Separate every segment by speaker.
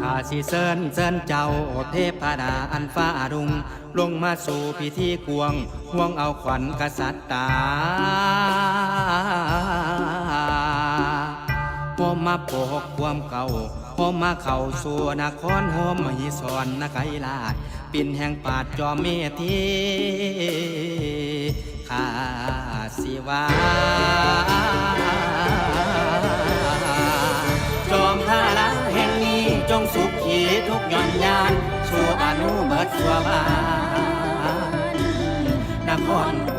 Speaker 1: ข้าสิเซินเซินเจ้าเทพดาอันฟ้ารุง ลงมาสู่พิธีกวง ห่วงเอาขวัญกษัตริย์ตาโฮมมาปกความเก่าโฮมมาเข้าสู่นครโฮมมหิสรนนไกลาด ปินแห่งปาดจอมเมธีข้าสิวา นุเบิดสัวบานนคร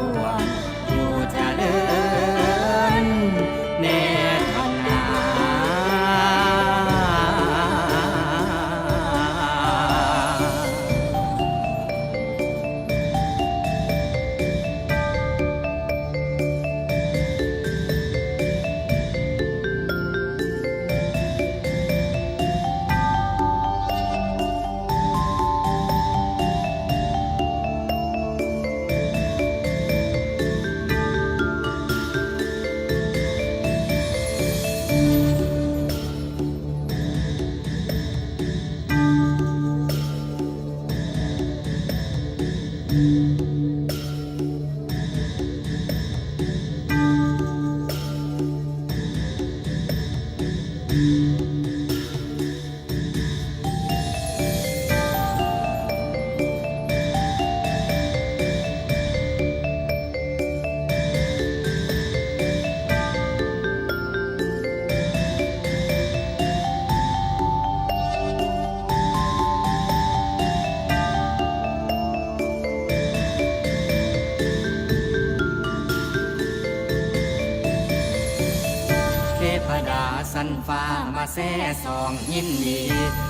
Speaker 1: เทพดาสันฟ้ามาแซ่สองยินดี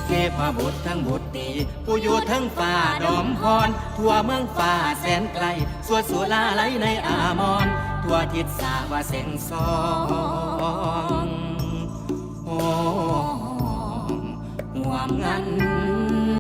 Speaker 1: เทพบุตรทั้งบุตรตีผู้อยู่ทั้งฟ้าดอมพนทั่วเมืองฟ้าแสนไกล สวดสุลาไหลในอามอนทั่วทิศสาวาเสงสองโอ้ห่วงงัน